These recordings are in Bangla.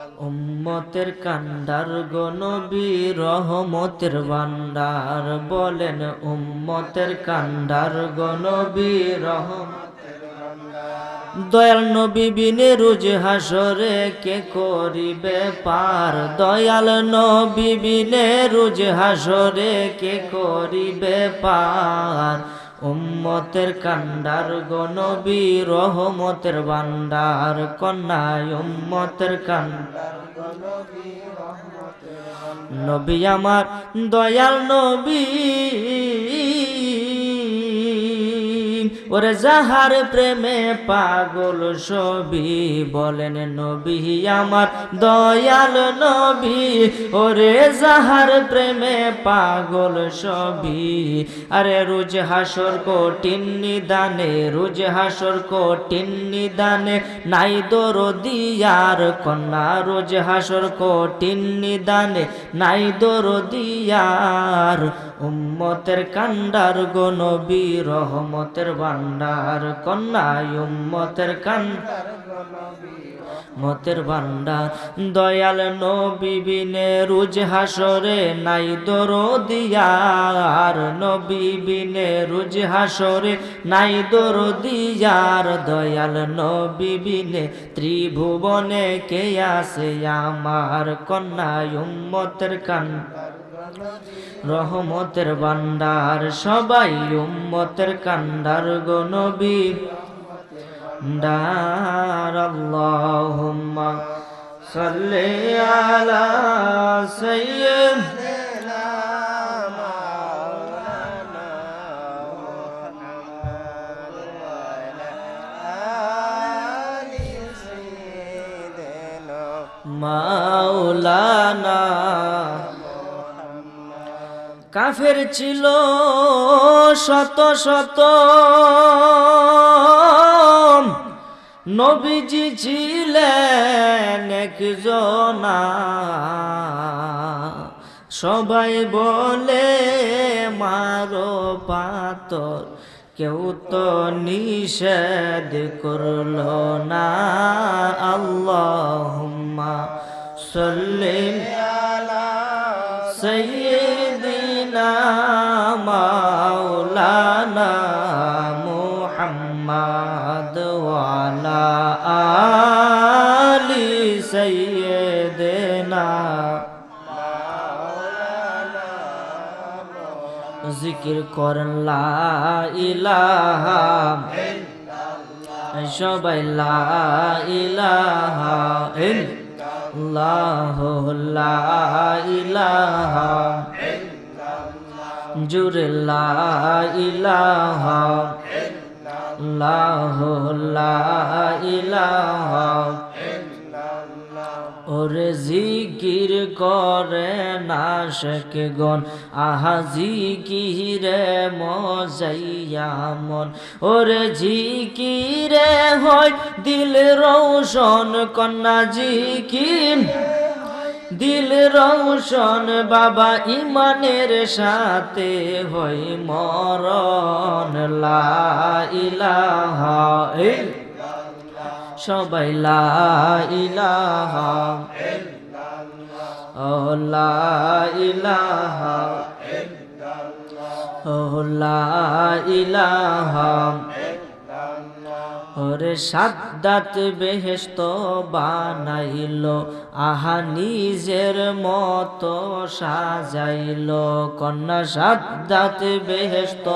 উম্মতের কান্ডার গনবী, রহমতের ভান্ডার বলেন, উম্মতের কান্ডার গনবী, রহমতের দয়াল নবী বিনে রুজ হাসরে কে করিবে পার? দয়াল নবী বিনে রুজ হাসরে কে করিবে পার? উম্মতের কান্ডার গনবী রহমতের বান্ডার কন্যায় উম্মতের কান্ডার নবী আমার দয়াল নবী। ওরে যাহার প্রেমে পাগল সবি বলেন নবী আমার দয়াল নবী। ওরে যাহার প্রেমে পাগল সবি আরে রোজ হাসর কঠিন নিদানে, রোজ হাসর কঠিন নিদানে, নাই দর দিয়ার কন্যা, রোজ হাসর কঠিন নিদানে, নাই দর দিয়ার উম্মতের কান্ডার গো নবী, রহমতের ভান্ডার কন্যায় উম্মতের কান্ডার মতের ভান্ডার দয়াল নবী বিনে রুজ হাসরে নাই দর দিয়ার নবী বিনে রুজ হাসরে নাই দর দিয়ার দয়াল নবী বিনে ত্রিভুবনে কে আসে আমার কন্যায় উম্মতের কান্ডার? রহমতের ভান্ডার সবাই উম্মতের কান্ডার গনবী নবী। ডার আল্লাহুম্মা সাল্লি আলা সাইয়্যিদিনা কাফের ছিল শত শত। নবীজি ছিলেন একজনা। সবাই বলে, মারো পাতর কেউ তো নিষেধ করল না। আল্লাহ সল্লে সৈয়দ মাওলানা মুহাম্মদ ওয়ালা আলি সাইয়েদেনা। জিকির করেন লা ইলাহা সবাই লা ইলাহা ইল্লাহ লা ইলাহা ইলাহা লাহ লা ইলাহা ওরে জিকির করে না গন আহা জিকিরে মজাইয়া মন। ওরে জিকিরে হয় দিল রৌশন কন্যা জিকির। দিল রৌশন বাবা ইমানের সাথে হই মরণ, লা সবাই লা ও লা ও লা ইলাহা ওরে সাদ্দাত বেহেস্ত বানাইল আহা নিজের মত সাজাইল কন্যা সাদ্দাত বেহেস্ত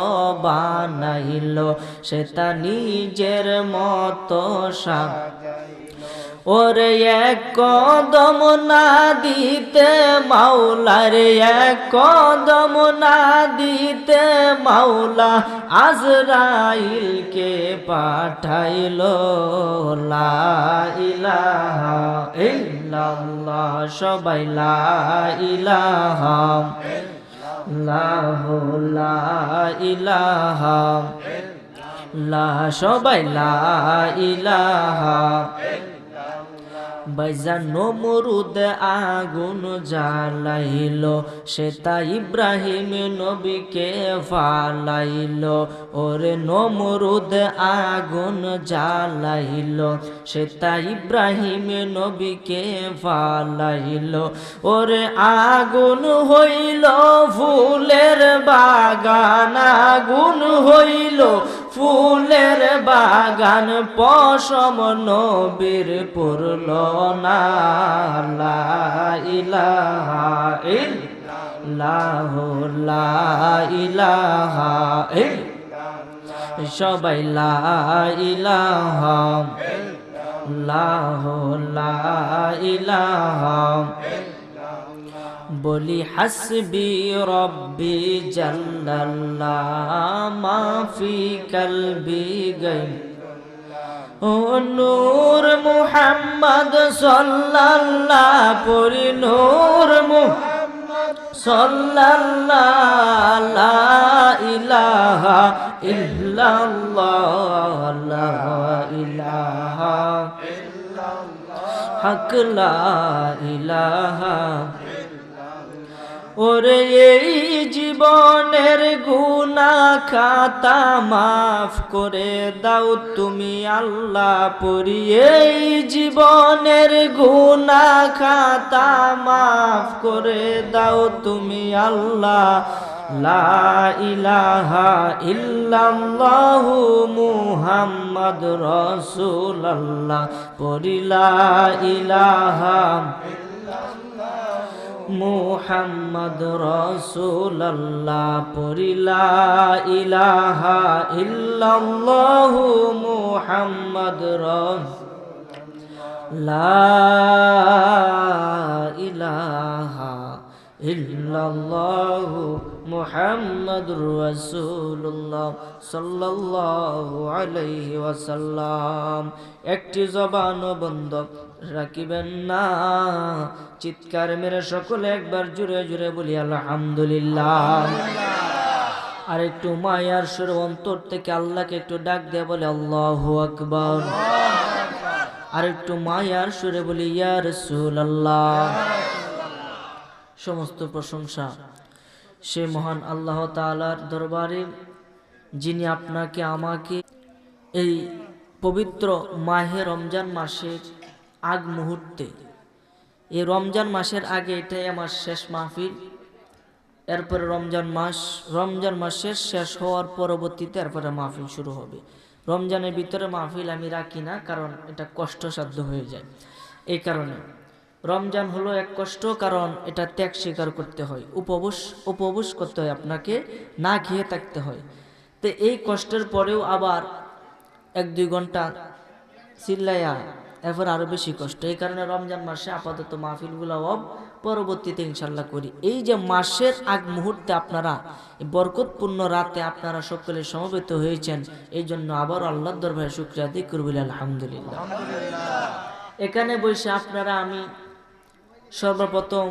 বানাইল সেটা নিজের মত সাজাইল ওরে এক কদম না দিতে মাওলার এক কদম না দিতে মাওলা আজরাইলকে পাঠাইল, লা ইলাহা সবাই লা ইলাহা লাহ লা ইলাহা লা সবাই লা ইলাহা বাইজা নমরুদ আগুন জ্বালাইল সেটা ইব্রাহিম নবীকে ফালাইল, ওরে নমরুদ আগুন জ্বালাইল সেটা ইব্রাহিম নবীকে ফালাইল, ওরে আগুন হইল ফুলের বাগান, আগুন হইল ফুলের বাগান পশম নবীর পুরল না ইলাহা ইলাহা সবাই লা ইলাহা ইল্লাল্লাহু লা ইলাহা বলি, হাসবি রব্বি জাল্লাল্লাহ, মাফি কলবি গাই ও নূর মুহাম্মদ সাল্লাল্লাহ, পরি নূর মুহাম্মদ সাল্লাল্লাহ, লা ইলাহা ইল্লাল্লাহ, লা ইলাহা হক লা ইলাহা ওরে এই জীবনের গুনা খাতা মাফ করে দাও তুমি আল্লাহ পরি। এই জীবনের গুনা খাতা মাফ করে দাও তুমি আল্লাহ। লা ইলাহা মুহাম্মদ রাসূলুল্লাহ। পরি লা ইলাহা মুহাম্মদ রসুল্লাহ পরিলা ইলাহা ইল্লাল্লাহু মুহাম্মদ রস লা ইলাহা ইল্লাল্লাহু মুহাম্মাদুর রাসূলুল্লাহ সাল্লাল্লাহু আলাইহি ওয়াসাল্লাম। একটি জবান বন্ধ রাখিবেন না। চিৎকার মেরে সকলে একবার জুড়ে জুড়ে বলি আলহামদুলিল্লাহ। আর একটু মায়ার সুর অন্তর থেকে আল্লাহকে একটু ডাক দিয়ে বলে আল্লাহু আকবার। আর একটু মায়ার সুরে বলি ইয়া রাসূলুল্লাহ। সমস্ত প্রশংসা। সে মহান আল্লাহ তাআলার দরবারে, যিনি আপনাকে, আমাকে এই পবিত্র মাহে রমজান মাসের আগ মুহূর্তে, এই রমজান মাসের আগে এটাই আমার শেষ মাহফিল। এরপরে রমজান মাস, রমজান মাসের শেষ হওয়ার পরবর্তীতে এরপরে মাহফিল শুরু হবে। রমজানের ভিতরে মাহফিল আমি রাখি না, কারণ এটা কষ্টসাধ্য হয়ে যায়। এই কারণে রমজান হলো এক কষ্ট, কারণ এটা ত্যাগ স্বীকার করতে হয়। উপবাস উপবাস করতে হয় আপনাকে, না খেয়ে থাকতে হয়। তো এই কষ্টের পরেও আবার এক দুই ঘণ্টা চিল্লাইয়া, এরপর আরও বেশি কষ্ট। এই কারণে রমজান মাসে আপাতত মাহফিলগুলো অব, পরবর্তীতে ইনশাল্লাহ করি। এই যে মাসের আগ মুহূর্তে আপনারা বরকতপূর্ণ রাতে আপনারা সকলে সমবেত হয়েছেন, এই জন্য আবার আল্লাহ দরবারে শুক্রিয়া দিই করবিল আলহামদুলিল্লাহ। এখানে বসে আপনারা আমি সর্বপ্রথম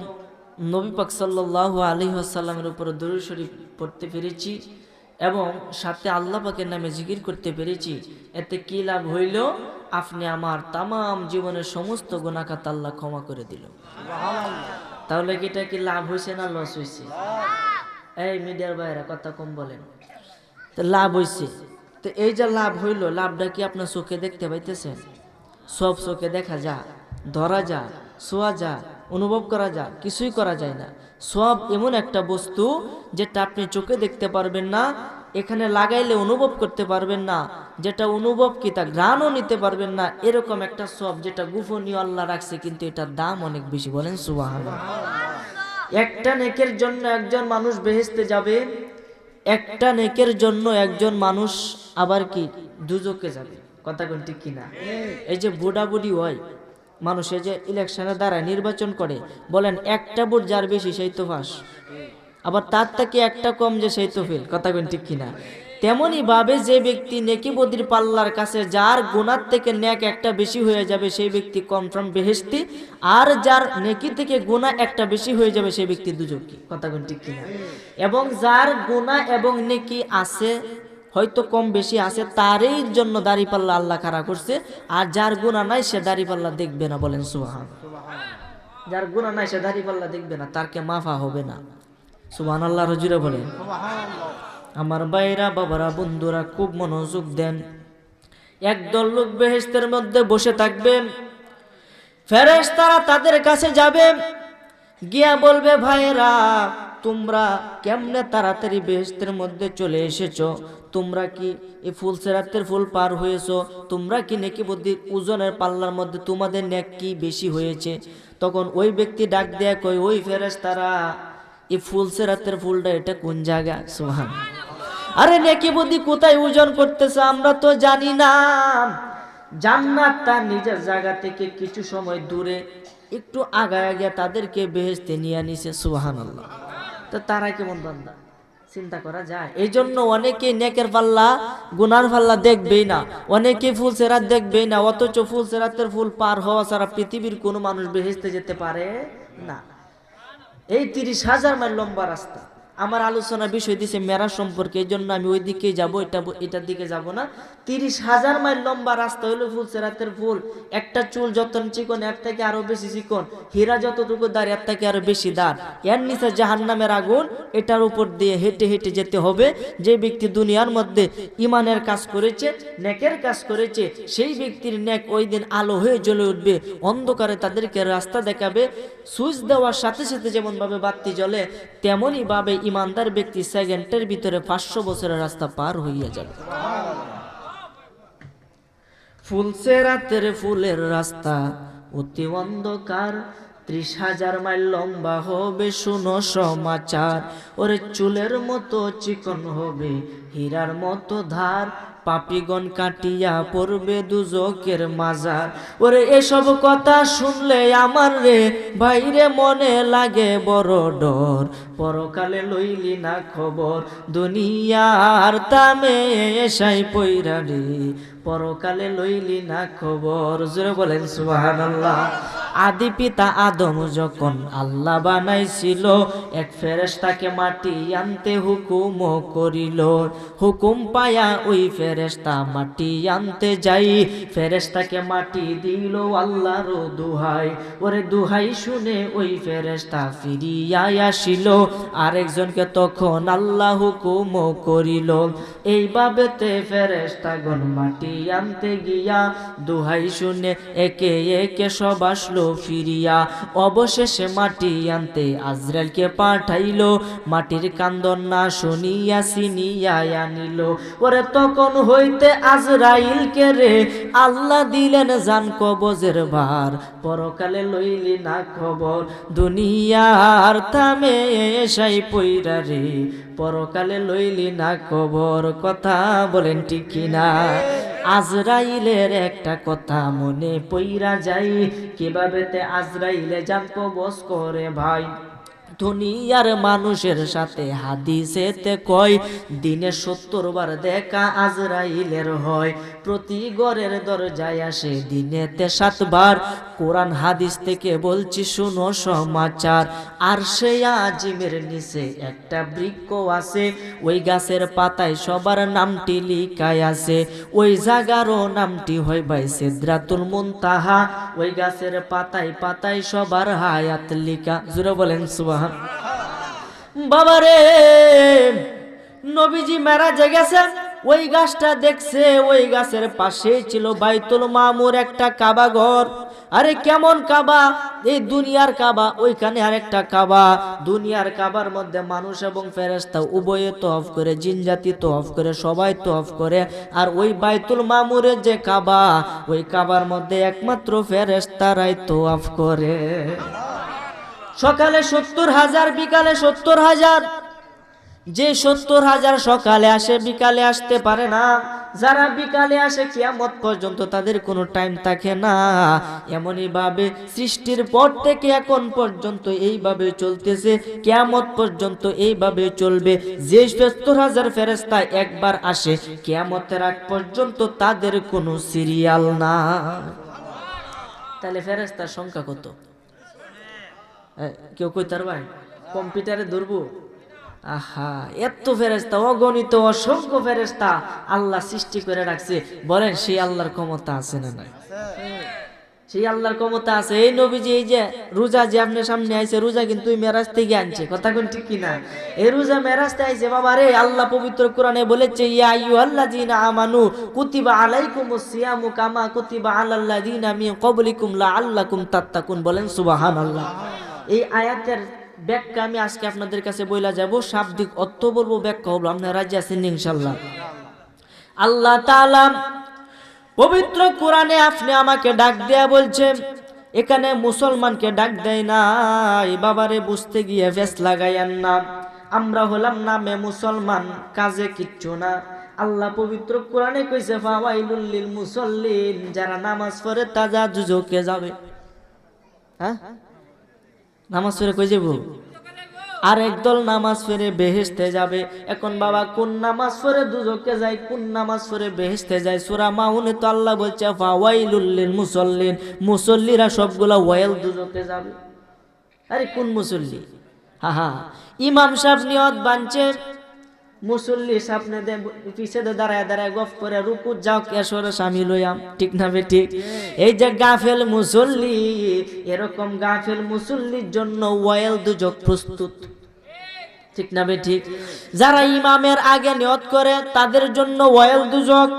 নবী পাক সাল্লাহ আলী আসাল্লামের উপর দরুদ শরীফ পড়তে পেরেছি এবং সাথে আল্লাহ পাকের নামে জিকির করতে পেরেছি। এতে কি লাভ হইল? আপনি আমার তামাম জীবনের সমস্ত গুণাখাত আল্লাহ ক্ষমা করে দিল। তাহলে কি এটা কি লাভ হয়েছে না লস হয়েছে এই মিডিয়ার বাইরে কথা কম বলেন। তো লাভ হয়েছে তো এই যে লাভ হইল লাভটা কি আপনার চোখে দেখতে পাইতেছেন? সব চোখে দেখা যা ধরা যা শোয়া যা অনুভব করা যা কিছুই করা যায় না। সব এমন একটা বস্তু যেটা আপনি চোখে দেখতে পারবেন না, এখানে লাগাইলে অনুভব করতে পারবেন না, যেটা অনুভব কি তা ঘ্রাণও নিতে পারবেন না, এরকম একটা সব যেটা গুফনীয় আল্লাহ রাখছে, কিন্তু এটার দাম অনেক বেশি। বলেন সুবাহ একটা নেকের জন্য একজন মানুষ বেহেস্তে যাবে, একটা নেকের জন্য একজন মানুষ আবার কি দুজকে যাবে। কথা কোন ঠিক কিনা? এই যে বুড়া বুড়ি হয় মানুষ যে ইলেকশনে দ্বারা নির্বাচন করে, বলেন একটা ভোট যার বেশি সেই তো ফাঁস। আবার তার থেকে একটা কম যে সেই তো ফেল, কথা কোন ঠিক কিনা? তেমনই ভাবে যে ব্যক্তি নেকি বদির পাল্লার কাছে যার গুণার থেকে ন্যাক একটা বেশি হয়ে যাবে, সেই ব্যক্তি কনফার্ম বেহেস্তি আর যার নেকি থেকে গুণা একটা বেশি হয়ে যাবে, সেই ব্যক্তি দুজকি কথা কোন ঠিক কিনা? এবং যার গুণা এবং নেকি আছে হয়তো কম বেশি আছে, তারই জন্য দাড়িপাল্লা আল্লাহ খাড়া করছে, আর যার গুণা নাই সে দাড়িপাল্লা দেখবে না, বলেন সুহান যার গুণা নাই সে দাড়িপাল্লা দেখবে না, তারকে মাফা হবে না। সুহান আল্লাহ রজুরে বলেন, আমার বাইরা বাবারা, বন্ধুরা, খুব মনোযোগ দেন। একদল লোক বেহেস্তের মধ্যে বসে থাকবে ফেরেশ তারা তাদের কাছে যাবে, গিয়া বলবে, ভাইয়েরা, তোমরা কেমনে তাড়াতাড়ি বেহেস্তের মধ্যে চলে এসেছ? তোমরা কি এই ফুল সেরাতের ফুল পার হয়েছো? তোমরা কি নেকি বুদ্ধির ওজনের পাল্লার মধ্যে তোমাদের নেক কি বেশি হয়েছে? তখন ওই ব্যক্তি ডাক দেয়া কই ওই ফেরেস তারা এই ফুল সেরাতের ফুলটা এটা কোন জায়গা? সোহান আরে নেকি বুদ্ধি কোথায় ওজন করতেছে? আমরা তো জানি না। জান্নাত তার নিজের জায়গা থেকে কিছু সময় দূরে একটু আগায় আগে তাদেরকে বেহেস্তে নিয়ে নিছে সুহান আল্লাহ তো তারা কেমন বান্দা? চিন্তা করা যায়। এই জন্য অনেকে নেকের পাল্লা, গুনার পাল্লা দেখবেই না। অনেকে ফুল সেরাত দেখবেই না, অথচ ফুল সেরাতের ফুল পার হওয়া ছাড়া পৃথিবীর কোনো মানুষ বেহেস্তে যেতে পারে না। এই তিরিশ হাজার মাইল লম্বা রাস্তা। আমার আলোচনা বিষয় দিছে মেরা সম্পর্কে, এই জন্য আমি ওই দিকে যাব, এটা এটার দিকে যাব না। তিরিশ হাজার মাইল লম্বা রাস্তা হলো ফুল সেরাতের ফুল। একটা চুল যত চিকন, এর থেকে আরও বেশি চিকন। হীরা যতটুকু দাঁড়, এর থেকে আরও বেশি দাঁড়। এর নিচে জাহান্নামের আগুন, এটার উপর দিয়ে হেঁটে হেঁটে যেতে হবে। যে ব্যক্তি দুনিয়ার মধ্যে ইমানের কাজ করেছে, নেকের কাজ করেছে, সেই ব্যক্তির নেক ওই দিন আলো হয়ে জ্বলে উঠবে। অন্ধকারে তাদেরকে রাস্তা দেখাবে। সুইচ দেওয়ার সাথে সাথে যেমন ভাবে বাতি জ্বলে তেমনই ভাবে ইমানদার ব্যক্তি সেকেন্ডের ভিতরে পাঁচশো বছরের রাস্তা পার হইয়া যাবে। ফুলছে রাতের ফুলের রাস্তা, অতি অন্ধকার। ত্রিশ হাজার মাইল লম্বা হবে শুনো সমাচার। ওরে চুলের মতো চিকন হবে, হীরার মতো ধার। পাপিগণ কাটিয়া পড়বে দুজকের মাজার। ওরে, এসব কথা শুনলে আমার রে বাইরে মনে লাগে বড় ডর। পরকালে লইলি না খবর, দুনিয়ার তামে এসাই পৈরারি পরকালে লইলি না খবর। জোরে বলেন, সুবহানাল্লাহ। আদি পিতা আদম যখন আল্লাহ বানাইছিল, এক ফেরেশতাকে মাটি আনতে হুকুম করিল। হুকুম পায়া ওই ফেরেশতা মাটি আনতে যাই। ফেরেশতাকে মাটি দিল আল্লাহর দুহাই। ওরে দুহাই শুনে ওই ফেরেশতা ফিরিয়া আসিল। আরেকজনকে তখন আল্লাহ হুকুম করিল। এইভাবেতে ফেরেশতাগণ মাটি আনতে গিয়া দুহাই শুনে একে একে সব আসলো ফিরিয়া। অবশেষে মাটি আনতে আজরাইলকে পাঠাইল। মাটির কান্দন না শুনিয়া সিনিয়া আনিল। ওরে, তখন হইতে আজরাইলকে রে, আল্লাহ দিলেন জান কবজের ভার। পরকালে লইলি না খবর, দুনিয়ার থামে এসাই পইরা রে। পরকালে লইলি না খবর, কথা বলেন ঠিক কিনা? আজরাইলের একটা কথা মনে পইরা যাই কীভাবে তে আজরাইলে যাক বস করে ভাই? দুনিয়ার মানুষের সাথে হাদিসেতে কয়, দিনে সত্তর বার দেখা আজরাইলের হয়। প্রতি গড়ের দরজায় আসে দিনেতে সাতবার। কোরআন হাদিস থেকে বলছি, শুনো সমাচার। আর সে আজিমের নিচে একটা বৃক্ষ আছে, ওই গাছের পাতায় সবার নামটি লিখায় আছে। ওই জাগারও নামটি হয় ভাই সিদ্রাতুল মুনতাহা। ওই গাছের পাতায় পাতায় সবার হায়াত লিখা। জুড়ে বলেন সুবাহ বাবারে নবীজি মেরাজে গেছেন ওই গাছটা দেখছে, ওই গাছের পাশেই ছিল বাইতুল মামুর একটা কাবা ঘর। আরে কেমন কাবা? এই দুনিয়ার কাবা, ওইখানে আরেকটা কাবা। দুনিয়ার কাবার মধ্যে মানুষ এবং ফেরেস্তা উভয়ে তফ করে, জিনজাতি তফ করে, সবাই তফ করে। আর ওই বাইতুল মামুরের যে কাবা, ওই কাবার মধ্যে একমাত্র ফেরেস্তারাই তোয়াফ করে। সকালে সত্তর হাজার, বিকালে সত্তর হাজার। যে সত্তর হাজার সকালে আসে, বিকালে আসতে পারে না। যারা বিকালে আসে, কিয়ামত পর্যন্ত তাদের কোনো টাইম থাকে না। এমনই ভাবে সৃষ্টির পর থেকে এখন পর্যন্ত এইভাবে চলতেছে। কিয়ামত পর্যন্ত এইভাবে চলবে। যে সত্তর হাজার ফেরেস্তা একবার আসে, কিয়ামতের আগ পর্যন্ত তাদের কোনো সিরিয়াল না। তাহলে ফেরেস্তার সংখ্যা কত? কেউ কই তার ভাই কম্পিউটারে ধরবো? আহা এত ফেরেস্তা অগণিত, অসংখ্য ফেরেস্তা আল্লাহ সৃষ্টি করে রাখছে। বলেন, সেই আল্লাহর ক্ষমতা আছে না নাই? সেই আল্লাহর ক্ষমতা আছে। এই নবীজি, এই যে রোজা যে আপনার সামনে আইছে, রোজা কিন্তু মেরাজ থেকে আনছে। কথা কোন ঠিক কিনা? এই রোজা মেরাজ থেকে আইছে, বাবা রে, আল্লাহ পবিত্র কোরআনে বলেছে, ইয়া আইয়ুহাল্লাযীনা আমানু কুতিবা আলাইকুমুস সিয়ামু কামা কুতিবা আলাল্লাযীনা মিন ক্বাবলিকুম লাআল্লাকুম তাত্তাকুন। বলেন, সুবহানাল্লাহ। এই আয়াতের ব্যাখ্যা আমি আজকে আপনাদের কাছে বইলা যাব। শাব্দিক অর্থ বলব, ব্যাখ্যা হলো আপনারা রাজি আছেন ইনশাল্লাহ আল্লাহ পবিত্র কোরআনে আপনি আমাকে ডাক দেয়া বলছেন, এখানে মুসলমানকে ডাক দেয় নাই বাবারে বুঝতে গিয়ে ফেস লাগাইয়ান না। আমরা হলাম নামে মুসলমান, কাজে কিচ্ছু না। আল্লাহ পবিত্র কোরআনে কইছে মুসল্লিন যারা নামাজ পড়ে তাজা জুজোকে যাবে। হ্যাঁ? নামাজ পড়ে কই যাব? আর একদল নামাজ পড়ে বেহেস্তে যাবে। এখন বাবা, কোন নামাজ পড়ে দুজকে যায়, কোন নামাজ পড়ে বেহেস্তে যায়? সুরা মাউনে তো আল্লাহ বলছে ফাওয়াইলুল্লিল মুসল্লিন। মুসল্লিরা সবগুলা ওয়াইল দুজকে যাবে। আরে কোন মুসল্লি? হা হা। ইমাম সাহেব নিয়ত বানছে মুসল্লি সামনে পিছে দাঁড়ায় দাঁড়ায় গফ করে রুকু যাও কেশরে স্বামী হইয়াম ঠিক না ঠিক? এই যে গাফেল মুসল্লি এরকম গাফেল মুসল্লির জন্য ওয়েল দুজক প্রস্তুত। ঠিক না ঠিক? যারা ইমামের আগে নিয়ত করে তাদের জন্য ওয়াইল দুজক।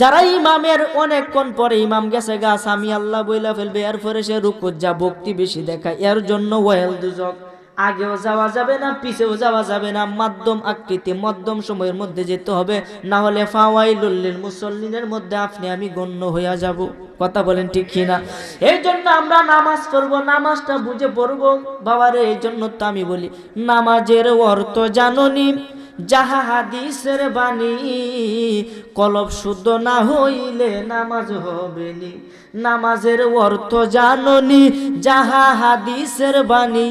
যারা ইমামের অনেকক্ষণ পরে ইমাম গেছে গাছ আমি আল্লাহ বইলা ফেলবে। এরপরে সে রুকুত যা ভক্তি বেশি দেখায় এর জন্য ওয়াইল দুজক। আগেও যাওয়া যাবে না, পিছেও যাওয়া যাবে না। মাধ্যম আকৃতি, মধ্যম সময়ের মধ্যে যেতে হবে। না হলে ফাওয়াইলুল্লিল মুসল্লিনের মধ্যে আপনি, আমি গণ্য হইয়া যাব। কথা বলেন ঠিক কিনা? এই জন্য আমরা নামাজ পড়ব, নামাজটা বুঝে পড়ব। বাবারে এই জন্য তো আমি বলি, নামাজের অর্থ জাননি। যাহা হাদিসের বাণী, কলব শুদ্ধ না হইলে নামাজ হবে নি নামাজের অর্থ জাননি, যাহা হাদিসের বাণী,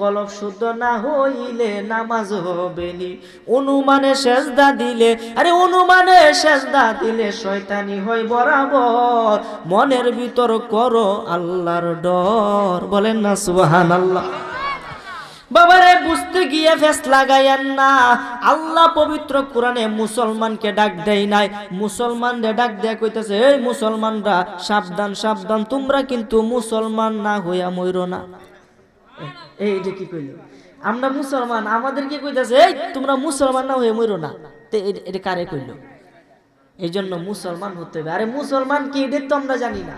কলব শুদ্ধ না হইলে নামাজ হবে নি অনুমানে সেজদা দিলে, আরে অনুমানে সেজদা দিলে শয়তানি হয় বরাবর। মনের ভিতর করো আল্লাহর ডর, বলেন না সুবহানাল্লাহ। বাবারে, বুঝতে গিয়ে ফেস লাগাইয়েন না। আল্লাহ পবিত্র কোরআনে মুসলমানকে ডাক দেয় নাই। মুসলমানদের ডাক দেয়া কইতেছে, এই মুসলমানরা, সাবধান সাবধান, তোমরা কিন্তু মুসলমান না হইয়া মইর না। এই যে কি কইল? আমরা মুসলমান, আমাদের কি কইতেছে, এই, তোমরা মুসলমান না হয়ে মইর না। তে এটা কারে কইল? এই জন্য মুসলমান হতে হবে। আরে, মুসলমান কি, এটা তো আমরা জানি না।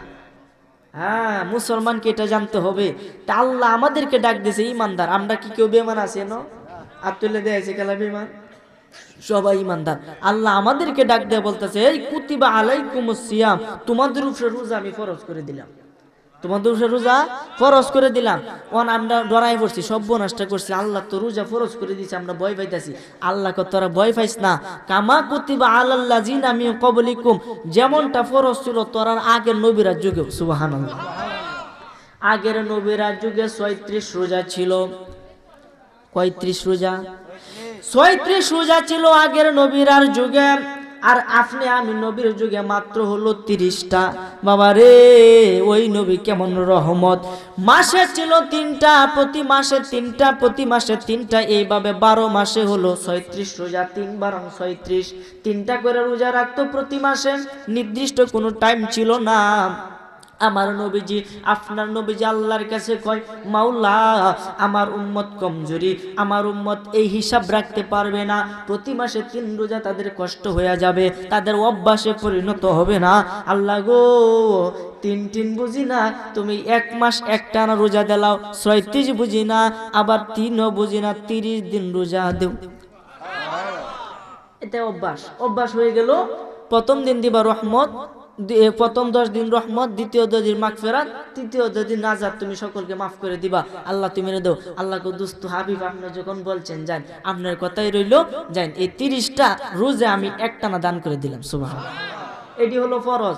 হ্যাঁ মুসলমানকে এটা জানতে হবে। তা আল্লাহ আমাদেরকে ডাক দিয়েছে, ইমানদার, আমরা কি কেউ বেমান আছে ন আর তুলে দেয় খেলা বেমান সবাই ইমানদার। আল্লাহ আমাদেরকে ডাক দেয় বলতেছে, এই কুতিবা আলাইকুম সিয়াম, তোমাদের উপরে রোজা আমি ফরজ করে দিলাম। তোমাদের রোজা ফরজ করে দিলাম। ওন আমরা ডরাই পড়ছি সভ্য নষ্ট করছি। আল্লাহ তো রোজা ফরজ করে দিয়েছে আমরা ভয় পাইতেছি। আল্লাহকে তোরা ভয় পাইস না। কামা কুতিবা আল্লাহ জিন আমি কবলিকুম যেমনটা ফরজ ছিল তোরার আগের নবীরা যুগে। সুবহানাল্লাহ। আগের নবীরা যুগে ছয়ত্রিশ রোজা ছিল। কয়ত্রিশ রোজা? ছয়ত্রিশ রোজা ছিল আগের নবীরার যুগে। আর আপনি আমি নবীর যুগে মাত্র হলো তিরিশটা। বাবা রে, ওই নবী কেমন রহমত। মাসে ছিল তিনটা, প্রতি মাসে তিনটা, প্রতি মাসে তিনটা, এইভাবে বারো মাসে হলো ছয়ত্রিশ রোজা, তিন বারো ছয়ত্রিশ। তিনটা করে রোজা রাখতো প্রতি মাসে। নির্দিষ্ট কোনো টাইম ছিল না। আমার নবীজি আপনার নবীজি আল্লাহর কাছে কয় মাওলা আমার উম্মত কমজোরি আমার উম্মত এই হিসাব রাখতে পারবে না। প্রতি মাসে তিন রোজা তাদের কষ্ট হয়ে যাবে তাদের অভ্যাসে পরিণত হবে না। আল্লাহ গো তিন তিন বুঝি না তুমি এক মাস একটানা রোজা দিলাও ছয়ত্রিশ বুঝি না আবার তিনও বুঝি না তিরিশ দিন রোজা দেও। এটা অভ্যাস। অভ্যাস হয়ে গেল প্রথম দিন দিবা রহমত প্রথম দশ দিন রহমত, দ্বিতীয় দশ দিন মাফ ফেরান তৃতীয় দশ দিন নাজার তুমি সকলকে মাফ করে দিবা। আল্লাহ তুমি দেও। দাও আল্লাহকে দুস্থ হাবিব, আপনি যখন বলছেন, যান, আপনার কথাই রইল, যান, এই তিরিশটা রোজে আমি একটানা দান করে দিলাম সুবাহ এটি হলো ফরজ।